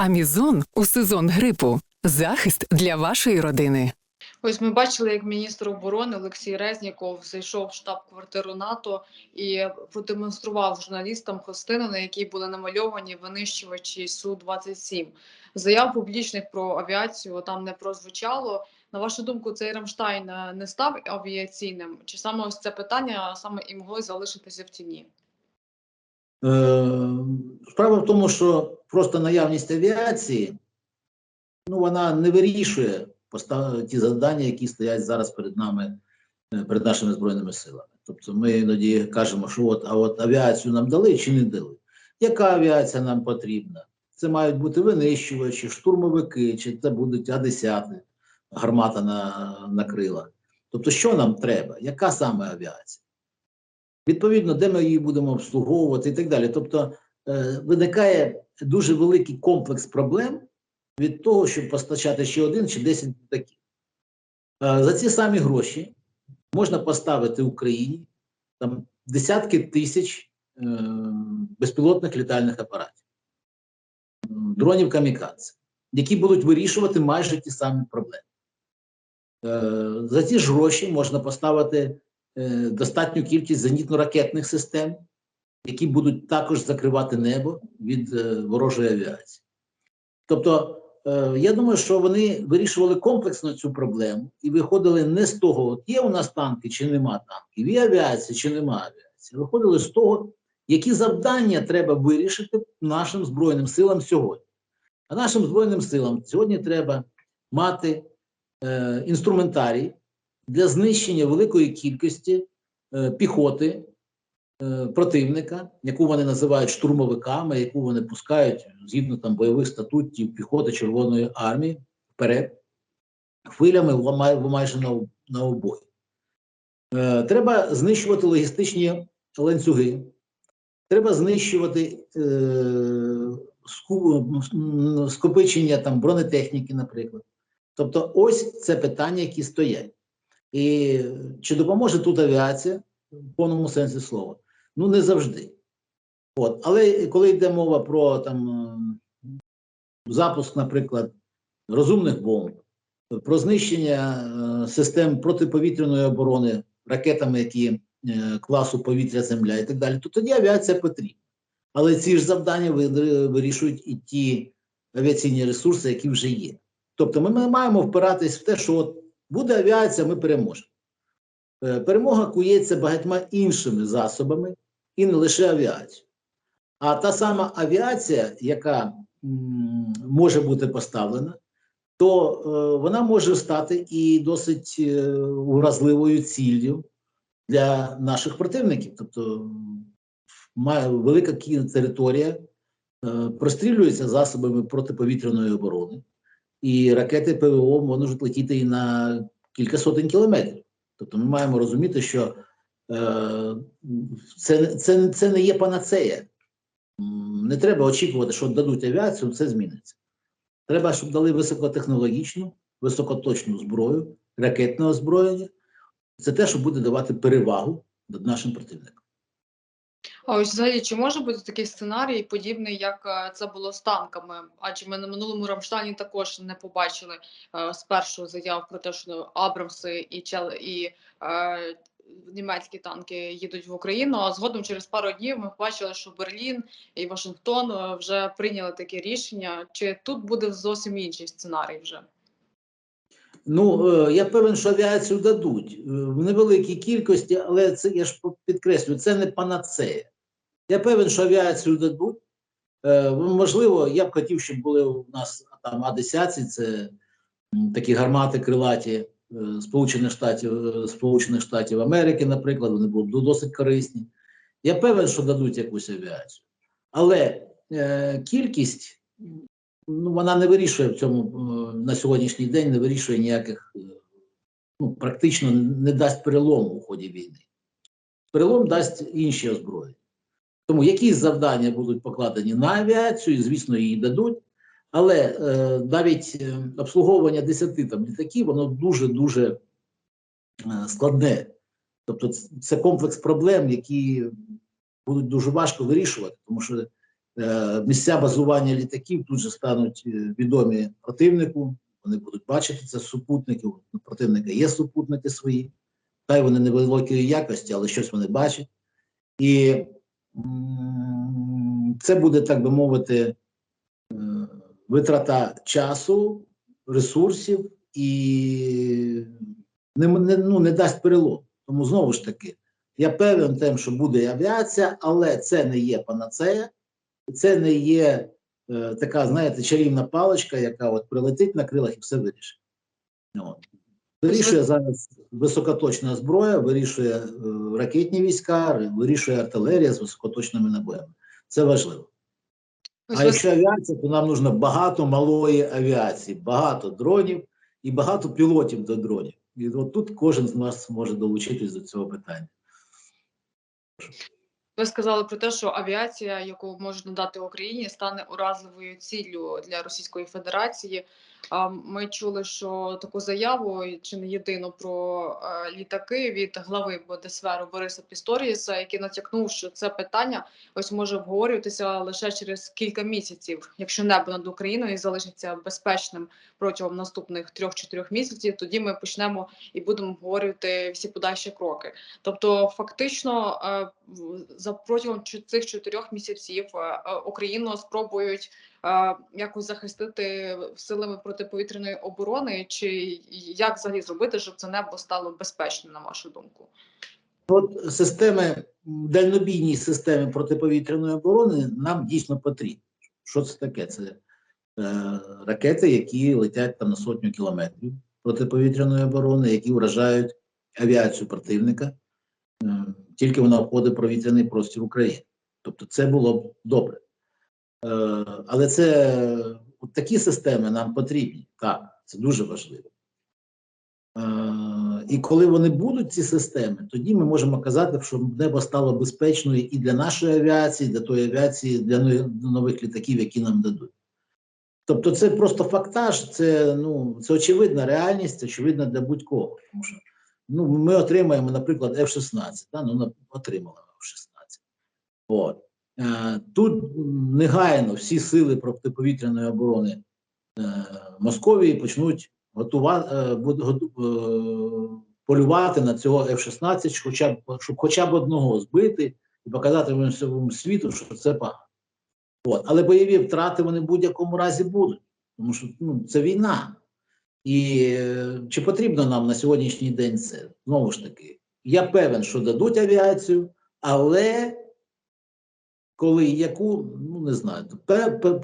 Амізон у сезон грипу. Захист для вашої родини. Ось ми бачили, як міністр оборони Олексій Резніков зайшов в штаб-квартиру НАТО і продемонстрував журналістам хостину, на якій були намальовані винищувачі су 27 Заяв публічних про авіацію там не прозвучало. На вашу думку, цей Рамштайн е, не став авіаційним? Чи саме ось це питання саме і могло залишитися в тіні? Е, Справа в тому, що просто наявність авіації, ну, вона не вирішує ті завдання, які стоять зараз перед нами, е, перед нашими збройними силами. Тобто ми іноді кажемо, що от, а от авіацію нам дали чи не дали. Яка авіація нам потрібна? Це мають бути винищувачі, штурмовики, чи це будуть А-10, гармата на, на крилах. Тобто, що нам треба? Яка саме авіація? Відповідно, де ми її будемо обслуговувати і так далі. Тобто е, виникає дуже великий комплекс проблем від того, щоб постачати ще один чи 10 літаків. Е, за ці самі гроші можна поставити Україні там десятки тисяч е, безпілотних літальних апаратів, дронів камікадзе, які будуть вирішувати майже ті самі проблеми. Е, за ці ж гроші можна поставити достатню кількість зенітно-ракетних систем, які будуть також закривати небо від е, ворожої авіації. Тобто, е, я думаю, що вони вирішували комплексно цю проблему і виходили не з того, от є у нас танки чи нема танків, є авіація чи нема авіації. Виходили з того, які завдання треба вирішити нашим Збройним силам сьогодні. А нашим Збройним силам сьогодні треба мати е, інструментарій для знищення великої кількості е, піхоти противника, яку вони називають штурмовиками, яку вони пускають згідно там бойових статутів піхоти Червоної армії вперед, хвилями майже на, на обої. Е, треба знищувати логістичні ланцюги, треба знищувати е, скопичення там бронетехніки, наприклад. Тобто, ось це питання, які стоять. І чи допоможе тут авіація в повному сенсі слова? Ну, не завжди. От. Але коли йде мова про там, е, запуск, наприклад, розумних бомб, про знищення е, систем протиповітряної оборони ракетами, які е, класу повітря-земля і так далі, то тоді авіація потрібна. Але ці ж завдання вирішують і ті авіаційні ресурси, які вже є. Тобто ми маємо впиратись в те, що от буде авіація, ми переможемо. Е, Перемога кується багатьма іншими засобами і не лише авіацією. А та сама авіація, яка може бути поставлена, то е, вона може стати і досить е, уразливою ціллю для наших противників. Тобто має велика територія е, прострілюється засобами протиповітряної оборони, і ракети ПВО можуть летіти і на кілька сотень кілометрів. Тобто ми маємо розуміти, що е, це, це, це не є панацея. Не треба очікувати, що дадуть авіацію, це зміниться. Треба, щоб дали високотехнологічну, високоточну зброю, ракетне озброєння. Це те, що буде давати перевагу над нашим противником. А ось взагалі, чи може бути такий сценарій, подібний, як е, це було з танками? Адже ми на минулому Рамштайні також не побачили е, спершу заяв про те, що Абрамси і чел і е, німецькі танки їдуть в Україну. А згодом через пару днів ми побачили, що Берлін і Вашингтон е, вже прийняли таке рішення. Чи тут буде зовсім інший сценарій вже? Ну, е, я певен, що авіацію дадуть в невеликій кількості, але це я ж підкреслюю, це не панацея. Я певен, що авіацію дадуть. Е, Можливо, я б хотів, щоб були у нас там А-10, це такі гармати крилаті е, Сполучених Штатів, е, Сполучених Штатів Америки, наприклад, вони будуть досить корисні. Я певен, що дадуть якусь авіацію. Але е, кількість ну, вона не вирішує в цьому на сьогоднішній день, не вирішує ніяких, ну, практично не дасть перелому у ході війни. Перелом дасть інші озброєння. Тому якісь завдання будуть покладені на авіацію, і, звісно, її дадуть. Але е, навіть е, обслуговування 10 там літаків, воно дуже-дуже е, складне. Тобто, це, комплекс проблем, які будуть дуже важко вирішувати, тому що е, місця базування літаків тут же стануть е, відомі противнику. Вони будуть бачити це з супутників. У противника є супутники свої, хай вони невеликої якості, але щось вони бачать. І це буде, так би мовити, е, витрата часу, ресурсів і не, не, ну, не дасть перелом. Тому знову ж таки, я певен тим, що буде авіація, але це не є панацея, це не є е, така, знаєте, чарівна паличка, яка от прилетить на крилах і все вирішить. Вирішує зараз високоточна зброя, вирішує е, ракетні війська, вирішує артилерія з високоточними набоями. Це важливо. А якщо авіація, то нам нужно багато малої авіації, багато дронів і багато пілотів до дронів. І от тут кожен з нас може долучитись до цього питання. Ви сказали про те, що авіація, яку можна надати Україні, стане уразливою ціллю для Російської Федерації. А Ми чули, що таку заяву чи не єдину про е, літаки від глави Бодесферу Бориса Пісторієса, який натякнув, що це питання ось може обговорюватися лише через кілька місяців. Якщо небо над Україною залишиться безпечним протягом наступних трьох-чотирьох місяців, тоді ми почнемо і будемо обговорювати всі подальші кроки. Тобто, фактично, е, за протягом цих чотирьох місяців е, Україну спробують якось захистити силами протиповітряної оборони, чи як взагалі зробити, щоб це небо стало безпечним, на вашу думку? От системи, дальнобійні системи протиповітряної оборони нам дійсно потрібні. Що це таке? Це е, ракети, які летять там на сотню кілометрів протиповітряної оборони, які вражають авіацію противника, е, тільки вона входить в повітряний простір України. Тобто це було б добре. Е, але це от такі системи нам потрібні. Так, це дуже важливо. Е, І коли вони будуть, ці системи, тоді ми можемо казати, що небо стало безпечною і для нашої авіації, для тої авіації, для нових літаків, які нам дадуть. Тобто, це просто фактаж, це, ну, це очевидна реальність, очевидна для будь-кого. Тому що ну, ми отримаємо, наприклад, F-16, да? ну, отримали F-16. От. Е, Тут негайно всі сили протиповітряної оборони е, Московії почнуть готувати, е, полювати на цього F-16, хоча б, щоб хоча б одного збити і показати всьому світу, що це погано. От. Але бойові втрати вони в будь-якому разі будуть, тому що ну, це війна. І чи потрібно нам на сьогоднішній день це? Знову ж таки, я певен, що дадуть авіацію, але коли яку, ну не знаю.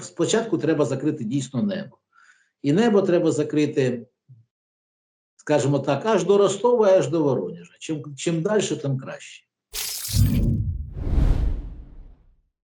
Спочатку треба закрити дійсно небо. І небо треба закрити, скажімо так, аж до Ростова, аж до Воронежа. Чим, чим далі, тим краще.